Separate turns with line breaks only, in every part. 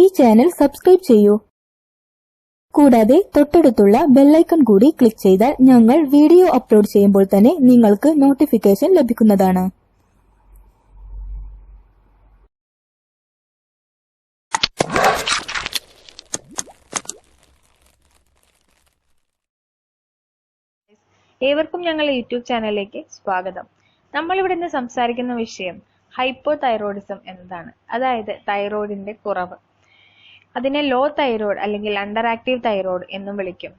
ഈ channel subscribe ചെയ്യൂ. കൂടാതെ തൊട്ടടുത്തുള്ള ബെല്ലൈക്കൺ കൂടി ക്ലിക്ക് ചെയ്താൽ ഞങ്ങൾ വീഡിയോ അപ്ലോഡ് ചെയ്യുമ്പോൾ തന്നെ നിങ്ങൾക്ക് നോട്ടിഫിക്കേഷൻ ലഭിക്കുന്നതാണ്.
ഏവർക്കും ഞങ്ങളുടെ യൂട്യൂബ് ചാനലിലേക്ക് സ്വാഗതം. നമ്മളിവിടെ ഇന്ന് സംസാരിക്കുന്ന വിഷയം ഹൈപ്പോ തൈറോയിഡിസം എന്നതാണ്. അതായത് തൈറോയിഡിന്റെ കുറവ്. അതിനെ ലോ തൈറോയ്ഡ് അല്ലെങ്കിൽ അണ്ടർ ആക്റ്റീവ് തൈറോയ്ഡ് എന്നും വിളിക്കും.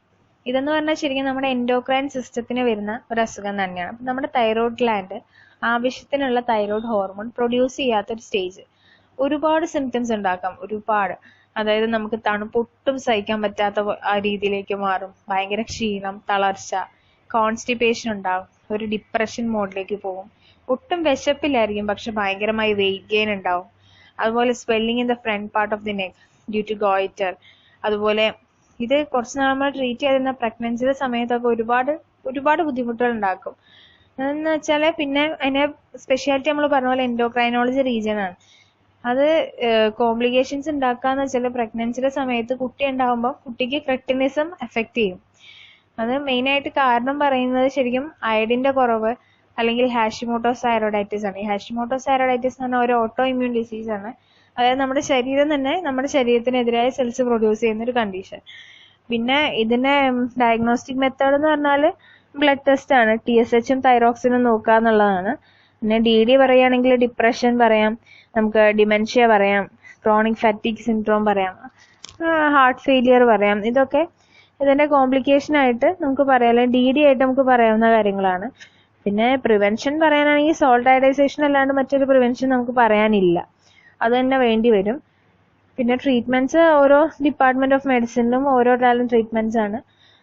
ഇതെന്ന് പറഞ്ഞാൽ ശരിക്കും നമ്മുടെ എൻഡോക്രൈൻ സിസ്റ്റത്തിന് വരുന്ന ഒരു അസുഖം തന്നെയാണ്. നമ്മുടെ തൈറോയ്ഡ് ഗ്ലാൻഡ് ആവശ്യത്തിനുള്ള തൈറോയ്ഡ് ഹോർമോൺ പ്രൊഡ്യൂസ് ചെയ്യാത്ത ഒരു സ്റ്റേജ് ഒരുപാട് സിംറ്റംസ് ഉണ്ടാക്കാം ഒരുപാട്. അതായത് നമുക്ക് തണുപ്പ് ഒട്ടും സഹിക്കാൻ പറ്റാത്ത ആ രീതിയിലേക്ക് മാറും. ഭയങ്കര ക്ഷീണം തളർച്ച കോൺസ്റ്റിപ്പേഷൻ ഉണ്ടാകും ഒരു ഡിപ്രഷൻ മോഡിലേക്ക് പോകും. ഒട്ടും വിശപ്പില്ലായിരിക്കും പക്ഷെ ഭയങ്കരമായി വെയിറ്റ് ഗെയിൻ ഉണ്ടാവും. അതുപോലെ swelling in the front part of the neck due to goitre അതുപോലെ ഇത് കുറച്ച് നമ്മൾ ട്രീറ്റ് ചെയ്തിരുന്ന പ്രഗ്നൻസിയുടെ സമയത്തൊക്കെ ഒരുപാട് ഒരുപാട് ബുദ്ധിമുട്ടുകൾ ഉണ്ടാക്കും. എന്ന് വെച്ചാൽ പിന്നെ അതിന്റെ സ്പെഷ്യാലിറ്റി നമ്മൾ പറഞ്ഞ പോലെ എൻഡോക്രൈനോളജി റീജിയൻ ആണ്. അത് കോംപ്ലിക്കേഷൻസ് ഉണ്ടാക്കാന്ന് വെച്ചാൽ പ്രഗ്നൻസിയുടെ സമയത്ത് കുട്ടി ഉണ്ടാകുമ്പോൾ കുട്ടിക്ക് ക്രെട്ടിനിസം എഫക്ട് ചെയ്യും. അത് മെയിൻ ആയിട്ട് കാരണം പറയുന്നത് ശരിക്കും അയഡിന്റെ കുറവ് അല്ലെങ്കിൽ ഹാഷിമോട്ടോസ് തൈറോയിഡൈറ്റിസ് ആണ്. ഈ ഹാഷിമോട്ടോസ് തൈറോയിഡൈറ്റിസ് എന്ന് പറഞ്ഞാൽ ഒരു ഓട്ടോ ഇമ്മ്യൂൺ ഡിസീസ് ആണ്. അതായത് നമ്മുടെ ശരീരം തന്നെ നമ്മുടെ ശരീരത്തിനെതിരായ സെൽസ് പ്രൊഡ്യൂസ് ചെയ്യുന്ന ഒരു കണ്ടീഷൻ പിന്നെ ഇതിന്റെ ഡയഗ്നോസ്റ്റിക് മെത്തേഡ് എന്ന് പറഞ്ഞാൽ ബ്ലഡ് ടെസ്റ്റ് ആണ്. ടി എസ് എച്ചും തൈറോക്സിനും നോക്കുക എന്നുള്ളതാണ്. പിന്നെ ഡി ഡി പറയുകയാണെങ്കിൽ ഡിപ്രഷൻ പറയാം. നമുക്ക് ഡിമെൻഷ്യ പറയാം. ക്രോണിക് ഫാറ്റിക് സിൻഡ്രോം പറയാം. ഹാർട്ട് ഫെയിലിയർ പറയാം. ഇതൊക്കെ ഇതിന്റെ കോംപ്ലിക്കേഷൻ ആയിട്ട് നമുക്ക് പറയാം. അല്ലെങ്കിൽ ഡി ഡി ആയിട്ട് നമുക്ക് പറയാവുന്ന കാര്യങ്ങളാണ്. പിന്നെ പ്രിവെൻഷൻ പറയാനാണെങ്കിൽ സോൾട്ട് അല്ലാണ്ട് മറ്റൊരു പ്രിവെൻഷൻ നമുക്ക് പറയാനില്ല. അത് തന്നെ വേണ്ടി വരും. പിന്നെ ട്രീറ്റ്മെന്റ്സ് ഓരോ ഡിപ്പാർട്ട്മെന്റ് ഓഫ് മെഡിസിനിലും ഓരോ തരം ട്രീറ്റ്മെന്റ്സ് ആണ്.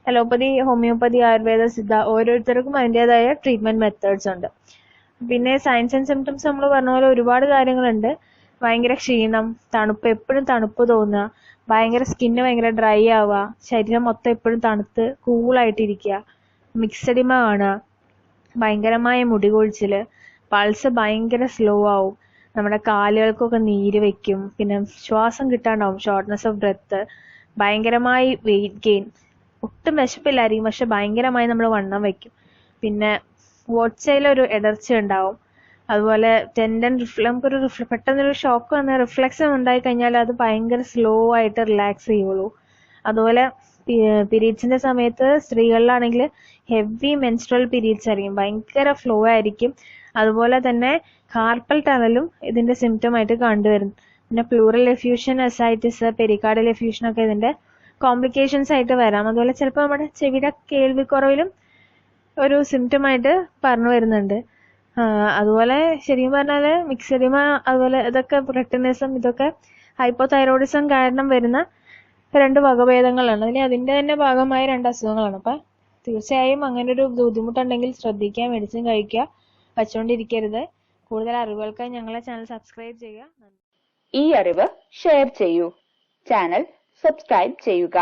അലോപ്പതി ഹോമിയോപ്പതി ആയുർവേദ സിദ്ധ ഓരോരുത്തർക്കും അതിന്റെതായ ട്രീറ്റ്മെന്റ് മെത്തേഡ്സ് ഉണ്ട്. പിന്നെ സയൻസ് ആൻഡ് സിംറ്റംസ് നമ്മൾ പറഞ്ഞ പോലെ ഒരുപാട് കാര്യങ്ങളുണ്ട്. ഭയങ്കര ക്ഷീണം തണുപ്പ് എപ്പോഴും തണുപ്പ് തോന്നുക. ഭയങ്കര സ്കിന്ന് ഭയങ്കര ഡ്രൈ ആവുക. ശരീരം മൊത്തം എപ്പോഴും തണുത്ത് കൂളായിട്ടിരിക്കുക മിക്സഡിമ കാണുക. ഭയങ്കരമായ മുടി കൊഴിച്ചിൽ പൾസ് ഭയങ്കര സ്ലോ ആവും. നമ്മുടെ കാലുകൾക്കൊക്കെ നീര് വെക്കും. പിന്നെ ശ്വാസം കിട്ടാണ്ടാവും. ഷോർട്ട്നെസ് ഓഫ് ബ്രെത്ത് ഭയങ്കരമായി വെയിറ്റ് ഗെയിൻ ഒട്ടും വിശപ്പില്ലായിരിക്കും. പക്ഷെ ഭയങ്കരമായി നമ്മൾ വണ്ണം വെക്കും. പിന്നെ ഒരു ഇടർച്ച ഉണ്ടാവും. അതുപോലെ ടെൻഡൻ റിഫ്ല നമുക്കൊരു റിഫ്ല പെട്ടെന്നൊരു ഷോക്ക് വന്ന റിഫ്ലക്സ് ഉണ്ടായി കഴിഞ്ഞാൽ അത് ഭയങ്കര സ്ലോ ആയിട്ട് റിലാക്സ് ചെയ്യുള്ളൂ. അതുപോലെ പീരീഡ്സിന്റെ സമയത്ത് സ്ത്രീകളിലാണെങ്കിൽ ഹെവി മെൻസ്ട്രൽ പീരീഡ്സ് ആയിരിക്കും. ഭയങ്കര ഫ്ലോ ആയിരിക്കും. അതുപോലെ തന്നെ കാർപ്പൽ ടണലും ഇതിന്റെ സിംറ്റം ആയിട്ട് കണ്ടുവരും പിന്നെ pleural effusion ascites pericardial effusion ഒക്കെ ഇതിന്റെ കോംപ്ലിക്കേഷൻസ് ആയിട്ട് വരാം. അതുപോലെ ചിലപ്പോൾ നമ്മുടെ ചെവിയുടെ കേൾവിക്കുറവിലും ഒരു സിംറ്റം ആയിട്ട് പറഞ്ഞു വരുന്നുണ്ട്. അതുപോലെ ശരിക്കും പറഞ്ഞാൽ മിക്സഡിമ അതുപോലെ ഇതൊക്കെ റെട്ടിനിസം ഇതൊക്കെ ഹൈപ്പോതൈറോയിഡിസം കാരണം വരുന്ന രണ്ട് വകഭേദങ്ങളാണ്. അതിന് അതിന്റെ തന്നെ ഭാഗമായ രണ്ട് അസുഖങ്ങളാണ്. അപ്പൊ തീർച്ചയായും അങ്ങനെ ഒരു ബുദ്ധിമുട്ടുണ്ടെങ്കിൽ ശ്രദ്ധിക്കുക മെഡിസിൻ കഴിക്കുക വച്ചുകൊണ്ടിരിക്കരുത് കൂടുതൽ അറിവുകൾക്കായി ഞങ്ങളെ ചാനൽ സബ്സ്ക്രൈബ് ചെയ്യുക.
ഈ അറിവ് ഷെയർ ചെയ്യൂ. ചാനൽ സബ്സ്ക്രൈബ് ചെയ്യുക.